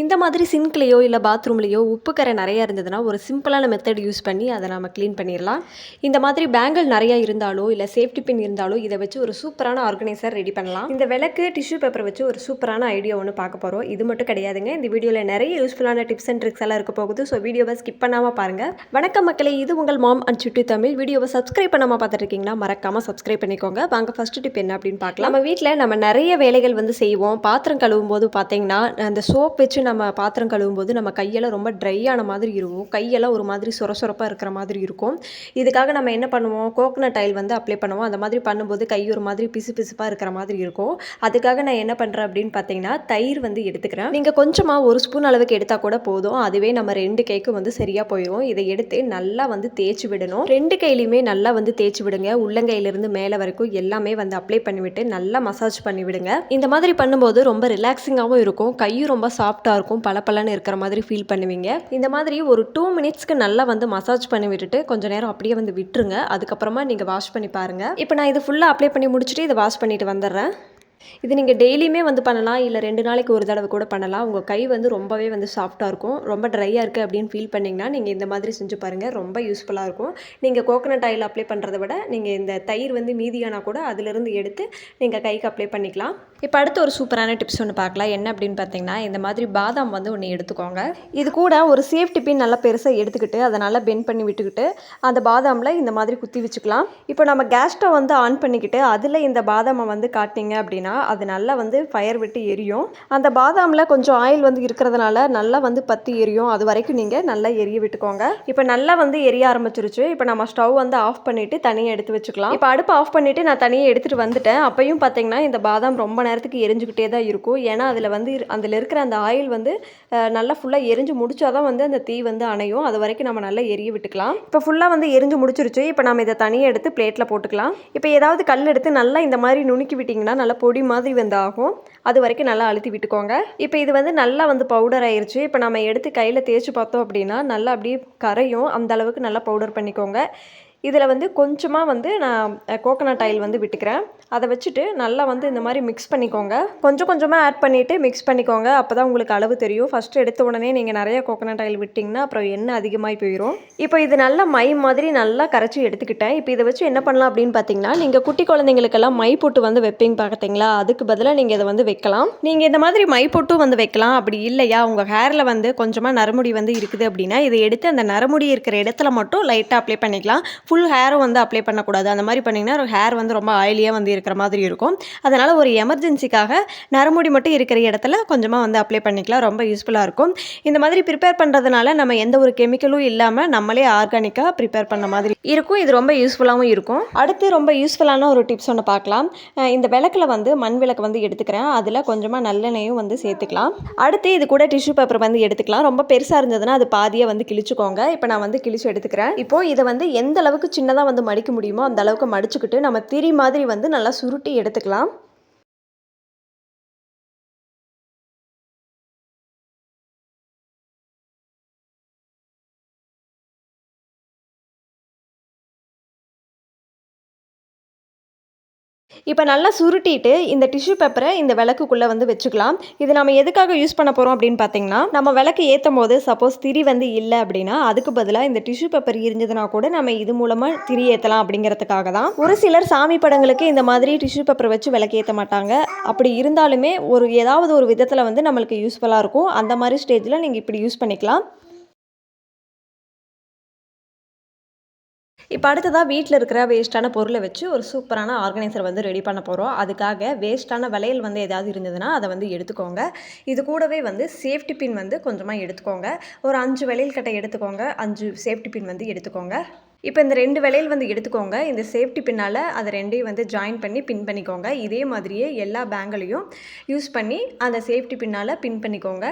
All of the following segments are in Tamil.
இந்த மாதிரி சிங்க்லேயோ இல்லை பாத்ரூம்லேயோ உப்பு கரை நிறையா இருந்ததுன்னா ஒரு சிம்பிளான மெத்தட் யூஸ் பண்ணி அதை நம்ம க்ளீன் பண்ணிடலாம் இந்த மாதிரி பேங்கிள் நிறையா இருந்தாலோ இல்லை சேஃப்டி பின் இருந்தாலோ இதை வச்சு ஒரு சூப்பரான ஆர்கனைசர் ரெடி பண்ணலாம். இந்த விளக்கு டிஷ்யூ பேப்பர் வச்சு ஒரு சூப்பரான ஐடியா ஒன்று பார்க்க போகிறோம் இது மட்டும் கிடையாதுங்க. இந்த வீடியோவில் நிறைய யூஸ்ஃபுல்லான டிப்ஸ் அண்ட் ட்ரிக்ஸ் எல்லாம் இருக்க போகுது. ஸோ வீடியோவை ஸ்கிப் பண்ணாமல் பாருங்கள் வணக்கம் மக்களே இது உங்கள் மாம் அண்ட் சுட்டி தமிழ். வீடியோவை சப்ஸ்கிரைப் பண்ணாமல் பார்த்துட்டு இருக்கீங்கன்னா மறக்காமல் சப்ஸ்கிரைப் பண்ணிக்கோங்க. வாங்க ஃபர்ஸ்ட் டிப் என்ன அப்படின்னு பார்க்கலாம். நம்ம வீட்டில் நம்ம நிறைய வேலைகள் வந்து செய்வோம். பாத்திரம் கழுவும் போது பார்த்தீங்கன்னா அந்த சோப் வச்சு நம்ம பாத்திரம் கழுவும் போது நம்ம கையெல்லாம் ரொம்ப ட்ரை ஆன மாதிரி இருக்கும். கையெல்லாம் ஒரு மாதிரி சொர சொரப்பாக இருக்கிற மாதிரி இருக்கும். இதுக்காக நம்ம என்ன பண்ணுவோம்? கோகனட் ஆயில் வந்து அப்ளை பண்ணுவோம். அந்த மாதிரி பண்ணும்போது கை ஒரு மாதிரி பிசு பிசுப்பாக இருக்கிற மாதிரி இருக்கும். அதுக்காக நான் என்ன பண்ணுறேன் அப்படின்னு பார்த்தீங்கன்னா தயிர் வந்து எடுத்துக்கிறேன். நீங்கள் கொஞ்சமாக ஒரு ஸ்பூன் அளவுக்கு எடுத்தால் கூட போதும். அதுவே நம்ம ரெண்டு கைக்கு வந்து சரியாக போயிடும் இதை எடுத்து நல்லா வந்து தேய்ச்சி விடணும். ரெண்டு கையிலையுமே நல்லா வந்து தேய்ச்சி விடுங்க. உள்ளங்கையிலிருந்து மேலே வரைக்கும் எல்லாமே வந்து அப்ளை பண்ணிவிட்டு நல்லா மசாஜ் பண்ணி விடுங்க. இந்த மாதிரி பண்ணும்போது ரொம்ப ரிலாக்ஸிங்காகவும் இருக்கும். கையும் ரொம்ப சாஃப்டாக இருக்கும் பளபளன்னு இருக்கிற மாதிரி ஃபீல் பண்ணுவீங்க. இந்த மாதிரி ஒரு டூ மினிட்ஸ்க்கு நல்லா வந்து மசாஜ் பண்ணி விட்டுட்டு கொஞ்ச நேரம் அப்படியே வந்து விட்டுருங்க. அதுக்கப்புறமா நீங்கள் வாஷ் பண்ணி பாருங்கள் இப்போ நான் இது ஃபுல்லாக அப்ளை பண்ணி முடிச்சுட்டு இதை வாஷ் பண்ணிட்டு வந்துடுறேன். இது நீங்கள் டெய்லியுமே வந்து பண்ணலாம். இல்லை ரெண்டு நாளைக்கு ஒரு தடவை கூட பண்ணலாம். உங்கள் கை வந்து ரொம்பவே வந்து சாஃப்டாக இருக்கும். ரொம்ப ட்ரையாக இருக்குது அப்படின்னு ஃபீல் பண்ணிங்கன்னா நீங்கள் இந்த மாதிரி செஞ்சு பாருங்கள் ரொம்ப யூஸ்ஃபுல்லாக இருக்கும். நீங்கள் கோகனட் ஆயில் அப்ளை பண்ணுறத விட நீங்கள் இந்த தயிர் வந்து மீதியானா கூட அதிலிருந்து எடுத்து நீங்கள் கைக்கு அப்ளை பண்ணிக்கலாம். இப்போ அடுத்து ஒரு சூப்பரான டிப்ஸ் ஒன்று பார்க்கலாம். என்ன அப்படின்னு பார்த்தீங்கன்னா இந்த மாதிரி பாதாம் வந்து ஒன்று எடுத்துக்கோங்க. இது கூட ஒரு சேஃப்டி பின் நல்லா பெருசாக எடுத்துக்கிட்டு அதை நல்லா பெண்ட் பண்ணி விட்டுக்கிட்டு அந்த பாதாமில் இந்த மாதிரி குத்தி வச்சுக்கலாம். இப்போ நம்ம கேஸ் ஸ்டவ் வந்து ஆன் பண்ணிக்கிட்டு அதில் இந்த பாதாமை வந்து காட்டினீங்க அப்படின்னா அது நல்லா வந்து ஃபயர் விட்டு எரியும். அந்த பாதாமில் கொஞ்சம் ஆயில் வந்து இருக்கிறதுனால நல்லா வந்து பற்றி எரியும். அது வரைக்கும் நீங்கள் நல்லா எரிய விட்டுக்கோங்க. இப்போ நல்லா வந்து எரிய ஆரம்பிச்சிருச்சு. இப்போ நம்ம ஸ்டவ் வந்து ஆஃப் பண்ணிவிட்டு தனியாக எடுத்து வச்சுக்கலாம். இப்போ அடுப்பு ஆஃப் பண்ணிவிட்டு நான் தனியாக எடுத்துகிட்டு வந்துட்டேன். அப்பையும் பார்த்தீங்கன்னா இந்த பாதாம் ரொம்ப நேரத்துக்கு எரிஞ்சுக்கிட்டே தான் இருக்கும். ஏன்னா அதில் வந்து அதில் இருக்கிற அந்த ஆயில் வந்து நல்லா ஃபுல்லாக எரிஞ்சு முடிச்சா தான் வந்து அந்த தீ வந்து அணையும். அது வரைக்கும் நம்ம நல்லா எரிய விட்டுக்கலாம். இப்போ ஃபுல்லாக வந்து எரிஞ்சு முடிச்சிருச்சு. இப்போ நம்ம இதை தனியாக எடுத்து பிளேட்டில் போட்டுக்கலாம். இப்போ ஏதாவது கல் எடுத்து நல்லா இந்த மாதிரி நுணுக்கி விட்டிங்கன்னா நல்லா பொடி மாதிரி வந்து ஆகும் அது வரைக்கும் நல்லா அழுத்தி விட்டுக்கோங்க. இப்போ இது வந்து நல்லா வந்து பவுடர் ஆயிடுச்சு இப்போ நம்ம எடுத்து கையில் தேய்ச்சி பார்த்தோம் அப்படின்னா நல்லா அப்படியே கரையும். அந்த அளவுக்கு நல்லா பவுடர் பண்ணிக்கோங்க. இதில் வந்து கொஞ்சமாக வந்து நான் கோகனட் ஆயில் வந்து விட்டுக்கிறேன். அதை வச்சுட்டு நல்லா வந்து இந்த மாதிரி மிக்ஸ் பண்ணிக்கோங்க. கொஞ்சம் கொஞ்சமாக ஆட் பண்ணிவிட்டு மிக்ஸ் பண்ணிக்கோங்க. அப்போ தான் உங்களுக்கு அளவு தெரியும். ஃபஸ்ட்டு எடுத்த உடனே நீங்கள் நிறைய கோகோனட் ஆயில் விட்டிங்கன்னா அப்புறம் எண்ணெய் அதிகமாகி போயிடும் இப்போ இது நல்லா மை மாதிரி நல்லா கரைச்சி எடுத்துக்கிட்டேன். இப்போ இதை வச்சு என்ன பண்ணலாம் அப்படின்னு பார்த்தீங்கன்னா நீங்கள் குட்டி குழந்தைங்களுக்கெல்லாம் மை போட்டு வந்து வைப்பீங்க பார்த்தீங்களா அதுக்கு பதிலாக நீங்கள் இதை வந்து வைக்கலாம். நீங்கள் இந்த மாதிரி மை போட்டும் வந்து வைக்கலாம். அப்படி இல்லையா? உங்கள் ஹேரில் வந்து கொஞ்சமாக நரமுடி வந்து இருக்குது அப்படின்னா இதை எடுத்து அந்த நரமுடி இருக்கிற இடத்துல மட்டும் லைட்டாக அப்ளை பண்ணிக்கலாம். ஃபுல் ஹேரும் வந்து அப்ளை பண்ணக்கூடாது. அந்த மாதிரி பண்ணிங்கன்னா ஹேர் வந்து ரொம்ப ஆயிலியாக வந்து இருக்கிற மாதிரி இருக்கும். அதனால் ஒரு எமர்ஜென்சிக்காக நரமுடி மட்டும் இருக்கிற இடத்துல கொஞ்சமாக வந்து அப்ளை பண்ணிக்கலாம். ரொம்ப யூஸ்ஃபுல்லாக இருக்கும். இந்த மாதிரி ப்ரிப்பேர் பண்ணுறதுனால நம்ம எந்த ஒரு கெமிக்கலும் இல்லாமல் நம்மளே ஆர்கானிக்காக ப்ரிப்பேர் பண்ண மாதிரி இருக்கும். இது ரொம்ப யூஸ்ஃபுல்லாகவும் இருக்கும். அடுத்து ரொம்ப யூஸ்ஃபுல்லான ஒரு டிப்ஸ் ஒன்று பார்க்கலாம். இந்த விளக்கில் வந்து மண் விளக்கு வந்து எடுத்துக்கிறேன். அதில் கொஞ்சமாக நல்லெண்ணையும் வந்து சேர்த்துக்கலாம். அடுத்து இது கூட டிஷ்யூ பேப்பர் வந்து எடுத்துக்கலாம். ரொம்ப பெருசாக இருந்ததுன்னா அது பாதியை வந்து கிழிச்சுக்கோங்க. இப்போ நான் வந்து கிழிச்சு எடுத்துக்கிறேன். இப்போ இதை வந்து எந்த அளவுக்கு சின்னதாக வந்து மடிக்க முடியுமோ அந்த அளவுக்கு மடிச்சுக்கிட்டு நம்ம திரி மாதிரி வந்து நல்லா சுருட்டி எடுத்துக்கலாம். இப்போ நல்லா சுருட்டிட்டு இந்த டிஷ்யூ பேப்பரை இந்த விளக்குக்குள்ளே வந்து வச்சுக்கலாம். இது நம்ம எதுக்காக யூஸ் பண்ண போகிறோம் அப்படின்னு பார்த்தீங்கன்னா நம்ம விளக்கு ஏற்றும் போது சப்போஸ் திரி வந்து இல்லை அப்படின்னா அதுக்கு பதிலாக இந்த டிஷ்யூ பேப்பர் இருந்ததுன்னா கூட நம்ம இது மூலமாக திரி ஏற்றலாம் அப்படிங்கிறதுக்காக தான். ஒரு சிலர் சாமி படங்களுக்கு இந்த மாதிரி டிஷ்யூ பேப்பர் வச்சு விளக்கு ஏற்ற மாட்டாங்க. அப்படி இருந்தாலுமே ஒரு ஏதாவது ஒரு விதத்தில் வந்து நம்மளுக்கு யூஸ்ஃபுல்லாக இருக்கும். அந்த மாதிரி ஸ்டேஜில் நீங்கள் இப்படி யூஸ் பண்ணிக்கலாம். இப்போ அடுத்ததாக வீட்டில் இருக்கிற வேஸ்ட்டான பொருளை வச்சு ஒரு சூப்பரான ஆர்கனைசர் வந்து ரெடி பண்ண போகிறோம் அதுக்காக வேஸ்ட்டான வளையல் வந்து ஏதாவது இருந்ததுன்னா அதை வந்து எடுத்துக்கோங்க. இது கூடவே வந்து சேஃப்டி பின் வந்து கொஞ்சமாக எடுத்துக்கோங்க. ஒரு அஞ்சு வளையல் கட்டை எடுத்துக்கோங்க. அஞ்சு சேஃப்டி பின் வந்து எடுத்துக்கோங்க. இப்போ இந்த ரெண்டு வளையல் வந்து எடுத்துக்கோங்க. இந்த சேஃப்டி பின்னால் அதை ரெண்டையும் வந்து ஜாயின் பண்ணி பின் பண்ணிக்கோங்க. இதே மாதிரியே எல்லா பேங்கிலையும் யூஸ் பண்ணி அந்த சேஃப்டி பின்னால் பின் பண்ணிக்கோங்க.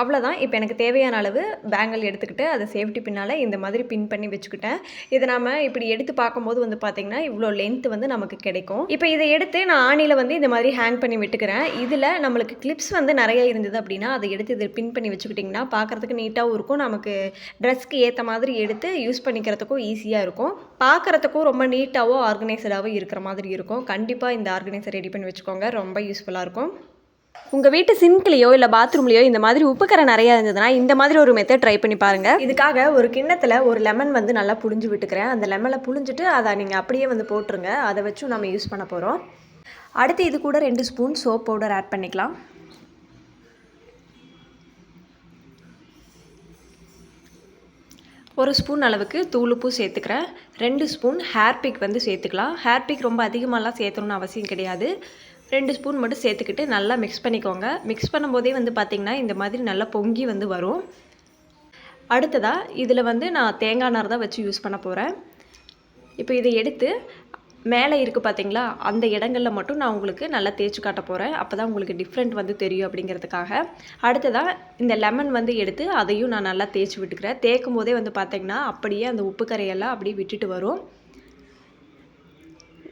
அவ்வளோதான் இப்போ எனக்கு தேவையான அளவு பேங்கல் எடுத்துக்கிட்டு அதை சேஃப்டி பின்னால் இந்த மாதிரி பின் பண்ணி வச்சுக்கிட்டேன். இதை நம்ம இப்படி எடுத்து பார்க்கும்போது வந்து பார்த்திங்கன்னா இவ்வளோ லென்த் வந்து நமக்கு கிடைக்கும். இப்போ இதை எடுத்து நான் ஆணியில் வந்து இந்த மாதிரி ஹேங் பண்ணி விட்டுக்கிறேன். இதில் நம்மளுக்கு கிளிப்ஸ் வந்து நிறைய இருந்தது அப்படின்னா அதை எடுத்து இதை பின் பண்ணி வச்சுக்கிட்டிங்கன்னா பார்க்குறதுக்கு நீட்டாகவும் இருக்கும். நமக்கு ட்ரெஸ்க்கு ஏற்ற மாதிரி எடுத்து யூஸ் பண்ணிக்கிறதுக்கும் ஈஸியாக இருக்கும். பார்க்குறதுக்கும் ரொம்ப நீட்டாகவும் ஆர்கனைஸ்டாகவும் இருக்கிற மாதிரி இருக்கும். கண்டிப்பாக இந்த ஆர்கனைசர் ரெடி பண்ணி வச்சுக்கோங்க. ரொம்ப யூஸ்ஃபுல்லாக இருக்கும். உங்கள் வீட்டு சிங்க்லேயோ இல்லை பாத்ரூம்லேயோ இந்த மாதிரி உப்புக்கரை நிறையா இருந்ததுன்னா இந்த மாதிரி ஒரு மெத்தட் ட்ரை பண்ணி பாருங்கள் இதுக்காக ஒரு கிண்ணத்தில் ஒரு லெமன் வந்து நல்லா புழிஞ்சு விட்டுக்கிறேன். அந்த லெமனை புழிஞ்சிட்டு அதை நீங்கள் அப்படியே வந்து போட்டுருங்க. அதை வச்சும் நம்ம யூஸ் பண்ண போகிறோம் அடுத்து இது கூட ரெண்டு ஸ்பூன் சோப் பவுடர் ஆட் பண்ணிக்கலாம். ஒரு ஸ்பூன் அளவுக்கு தூளுப்பு சேர்த்துக்கிறேன். ரெண்டு ஸ்பூன் ஹேர் பிக் வந்து சேர்த்துக்கலாம். ஹேர் பிக் ரொம்ப அதிகமாகலாம் சேர்த்தணும்னு அவசியம் கிடையாது. ரெண்டு ஸ்பூன் மட்டும் சேர்த்துக்கிட்டு நல்லா மிக்ஸ் பண்ணிக்கோங்க. மிக்ஸ் பண்ணும்போதே வந்து பார்த்திங்கன்னா இந்த மாதிரி நல்லா பொங்கி வந்து வரும். அடுத்ததாக இதில் வந்து நான் தேங்காய் நார் தான் வச்சு யூஸ் பண்ண போகிறேன் இப்போ இதை எடுத்து மேலே இருக்குது பார்த்தீங்களா அந்த இடங்களில் மட்டும் நான் உங்களுக்கு நல்லா தேய்ச்சி காட்ட போகிறேன் அப்போ தான் உங்களுக்கு டிஃப்ரெண்ட் வந்து தெரியும் அப்படிங்கிறதுக்காக. அடுத்ததாக இந்த லெமன் வந்து எடுத்து அதையும் நான் நல்லா தேய்ச்சி விட்டுக்கிறேன். தேய்க்கும் போதே வந்து பார்த்திங்கன்னா அப்படியே அந்த உப்பு கரையெல்லாம் அப்படியே விட்டுட்டு வரும்.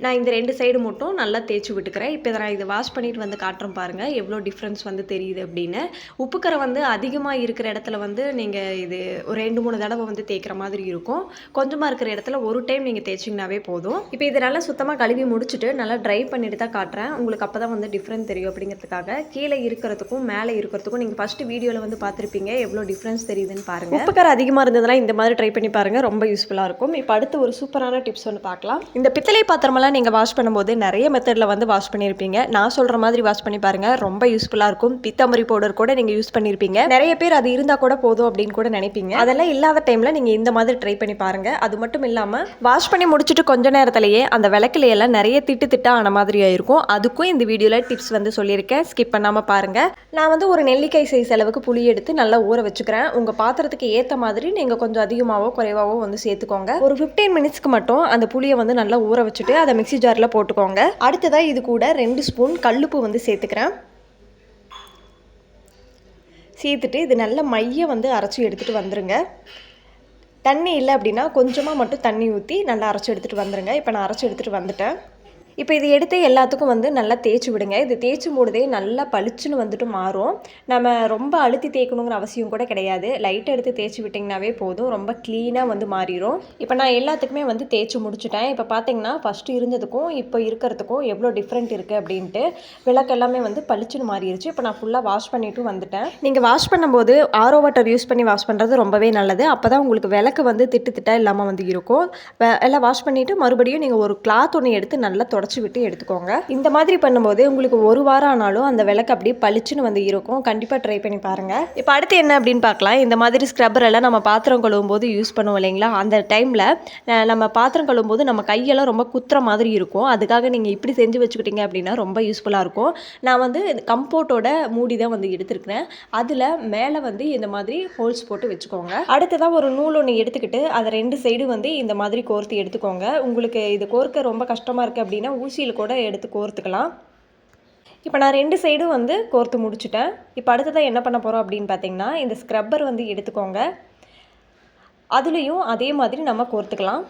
நான் இந்த ரெண்டு சைடு மட்டும் நல்லா தேய்ச்சி விட்டுக்கிறேன். இப்போ நான் இதை வாஷ் பண்ணிட்டு வந்து காட்டுறேன் பாருங்கள் எவ்வளோ டிஃப்ரென்ஸ் வந்து தெரியுது அப்படின்னு. உப்புக்கரை வந்து அதிகமாக இருக்கிற இடத்துல வந்து நீங்கள் இது ஒரு ரெண்டு மூணு தடவை வந்து தேய்க்கிற மாதிரி இருக்கும். கொஞ்சமாக இருக்கிற இடத்துல ஒரு டைம் நீங்கள் தேய்ச்சிங்கனாவே போதும். இப்போ இதை நல்லா சுத்தமாக கழுவி முடிச்சுட்டு நல்லா ட்ரை பண்ணிட்டு தான் காட்டுறேன். உங்களுக்கு அப்போ தான் வந்து டிஃப்ரெண்ட் தெரியும் அப்படிங்கிறதுக்காக. கீழே இருக்கிறதுக்கும் மேலே இருக்கிறதுக்கும் நீங்கள் ஃபஸ்ட்டு வீடியோவில் வந்து பார்த்துருப்பீங்க. எவ்வளோ டிஃப்ரென்ஸ் தெரியுதுன்னு பாருங்கள் உப்புக்கரை அதிகமாக இருந்ததுனா இந்த மாதிரி ட்ரை பண்ணி பாருங்கள் ரொம்ப யூஸ்ஃபுல்லாக இருக்கும். இப்போ அடுத்து ஒரு சூப்பரான டிப்ஸ் ஒன்று பார்க்கலாம். இந்த பித்தளை பாத்திரமெல்லாம் நீங்கள் வாஷ் பண்ணும்போது நிறைய மெத்தடில் வந்து வாஷ் பண்ணியிருப்பீங்க நான் சொல்கிற மாதிரி வாஷ் பண்ணி பாருங்கள் ரொம்ப யூஸ்ஃபுல்லாக இருக்கும். பித்தமரி பவுடர் கூட நீங்கள் யூஸ் பண்ணியிருப்பீங்க நிறைய பேர் அது இருந்தால் கூட போதும் அப்படின்னு கூட நினைப்பீங்க. அதெல்லாம் இல்லாத டைமில் நீங்கள் இந்த மாதிரி ட்ரை பண்ணி பாருங்கள் அது மட்டும் இல்லாமல் வாஷ் பண்ணி முடிச்சுட்டு கொஞ்ச நேரத்திலேயே அந்த விளக்குலேயெல்லாம் நிறைய திட்டு திட்டாக ஆன மாதிரி ஆயிருக்கும். அதுக்கும் இந்த வீடியோவில் டிப்ஸ் வந்து சொல்லியிருக்கேன். ஸ்கிப் பண்ணாமல் பாருங்கள் நான் வந்து ஒரு நெல்லிக்காய் சைஸ் அளவுக்கு புளி எடுத்து நல்லா ஊற வச்சுக்கிறேன். உங்கள் பாத்திரத்துக்கு ஏற்ற மாதிரி நீங்கள் கொஞ்சம் அதிகமாகவோ குறைவாகவோ வந்து சேர்த்துக்கோங்க. ஒரு ஃபிஃப்டீன் மினிட்ஸ்க்கு மட்டும் அந்த புளியை வந்து நல்லா ஊற வச்சுட்டு அதை மிக்சி ஜாரில் போட்டுக்கோங்க. அடுத்ததாக இது கூட ரெண்டு ஸ்பூன் கல்லுப்பு வந்து சேர்த்துக்கிறேன். சேர்த்துட்டு இது நல்ல மைய வந்து அரைச்சி எடுத்துகிட்டு வந்துடுங்க தண்ணி இல்லை அப்படின்னா கொஞ்சமாக மட்டும் தண்ணி ஊற்றி நல்லா அரைச்சி எடுத்துகிட்டு வந்துடுங்க இப்போ நான் அரைச்சி எடுத்துகிட்டு வந்துட்டேன். இப்போ இது எடுத்து எல்லாத்துக்கும் வந்து நல்லா தேய்ச்சி விடுங்க. இது தேய்ச்சும் போதே நல்லா பளிச்சுன்னு வந்துட்டு மாறும். நம்ம ரொம்ப அழுத்தி தேய்க்கணுங்கிற அவசியம் கூட கிடையாது. லைட்டாக எடுத்து தேய்ச்சி விட்டிங்கனாவே போதும். ரொம்ப க்ளீனாக வந்து மாறிடும் இப்போ நான் எல்லாத்துக்குமே வந்து தேய்ச்சி முடிச்சுட்டேன். இப்போ பார்த்தீங்கன்னா ஃபஸ்ட்டு இருந்ததுக்கும் இப்போ இருக்கிறதுக்கும் எவ்வளோ டிஃப்ரெண்ட் இருக்குது அப்படின்ட்டு விளக்கு எல்லாமே வந்து பளிச்சுன்னு மாறிடுச்சு இப்போ நான் ஃபுல்லாக வாஷ் பண்ணிவிட்டு வந்துட்டேன். நீங்கள் வாஷ் பண்ணும்போது ஆரோ வாட்டர் யூஸ் பண்ணி வாஷ் பண்ணுறது ரொம்பவே நல்லது. அப்போ தான் உங்களுக்கு விளக்கு வந்து திட்டு திட்டாக இல்லாமல் வந்து இருக்கும். எல்லாம் வாஷ் பண்ணிவிட்டு மறுபடியும் நீங்கள் ஒரு கிளாத் ஒன்று எடுத்து நல்லா தொடச்சி விட்டு எடுத்துக்கோங்க. இந்த மாதிரி பண்ணும்போது உங்களுக்கு ஒரு வாரம் ஆனாலும் அந்த விளக்கு அப்படியே பளிச்சுன்னு வந்து இருக்கும். கண்டிப்பாக ட்ரை பண்ணி பாருங்கள் இப்போ அடுத்து என்ன அப்படின்னு பார்க்கலாம். இந்த மாதிரி ஸ்க்ரப்பர் எல்லாம் நம்ம பாத்திரம் கழுவும் போது யூஸ் பண்ணுவோம் இல்லைங்களா? அந்த டைமில் நம்ம பாத்திரம் கழுவும் போது நம்ம கையெல்லாம் ரொம்ப குத்துற மாதிரி இருக்கும். அதுக்காக நீங்கள் இப்படி செஞ்சு வச்சுக்கிட்டீங்க அப்படின்னா ரொம்ப யூஸ்ஃபுல்லாக இருக்கும். நான் வந்து கம்போட்டோட மூடி தான் வந்து எடுத்திருக்கிறேன். அதில் மேலே வந்து இந்த மாதிரி ஹோல்ஸ் போட்டு வச்சுக்கோங்க. அடுத்ததாக ஒரு நூல் ஒன்று எடுத்துக்கிட்டு அதை ரெண்டு சைடு வந்து இந்த மாதிரி கோர்த்து எடுத்துக்கோங்க. உங்களுக்கு இது கோர்க்க ரொம்ப கஷ்டமாக இருக்குது அப்படின்னா ஊசியில் கூட எடுத்து கோர்த்துக்கலாம். இப்போ நான் ரெண்டு சைடும் வந்து கோர்த்து முடிச்சுட்டேன். இப்போ அடுத்ததாக என்ன பண்ண போகிறோம் அப்படின்னு பார்த்தீங்கன்னா இந்த ஸ்க்ரப்பர் வந்து எடுத்துக்கோங்க. அதுலேயும் அதே மாதிரி நம்ம கோர்த்துக்கலாம்.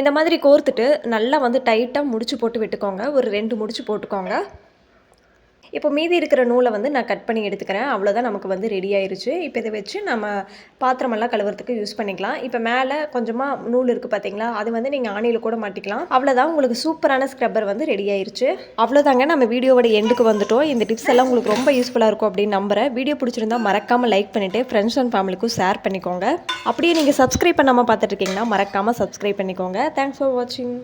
இந்த மாதிரி கோர்த்துட்டு நல்லா வந்து டைட்டாக முடிச்சு போட்டு விட்டுக்கோங்க. ஒரு ரெண்டு முடிச்சு போட்டுக்கோங்க. இப்போ மீதி இருக்கிற நூலை வந்து நான் கட் பண்ணி எடுத்துக்கிறேன். அவ்வளோதான் நமக்கு வந்து ரெடி ஆயிருச்சு. இப்போ இதை வச்சு நம்ம பாத்திரமெல்லாம் கழுவுறதுக்கு யூஸ் பண்ணிக்கலாம். இப்போ மேலே கொஞ்சமாக நூல் இருக்குது பார்த்தீங்களா அது வந்து நீங்கள் ஆணியில் கூட மாட்டிக்கலாம். அவ்வளோதான் உங்களுக்கு சூப்பரான ஸ்க்ரப்பர் வந்து ரெடி ஆயிருச்சு. அவ்வளோதாங்க நம்ம வீடியோவோட எண்டுக்கு வந்துட்டோம். இந்த டிப்ஸ் எல்லாம் உங்களுக்கு ரொம்ப யூஸ்ஃபுல்லாக இருக்கும் அப்படின்னு நம்புகிறேன் வீடியோ பிடிச்சிருந்தா மறக்காமல் லைக் பண்ணிவிட்டு ஃப்ரெண்ட்ஸ் அண்ட் ஃபேமிலிக்கும் ஷேர் பண்ணிக்கோங்க. அப்படியே நீங்கள் சப்ஸ்கிரைப் பண்ணாமல் பார்த்துட்டு இருக்கீங்கன்னா மறக்காமல் சப்ஸ்கிரைப் பண்ணிக்கோங்க. தேங்க்ஸ் ஃபார் வாட்சிங்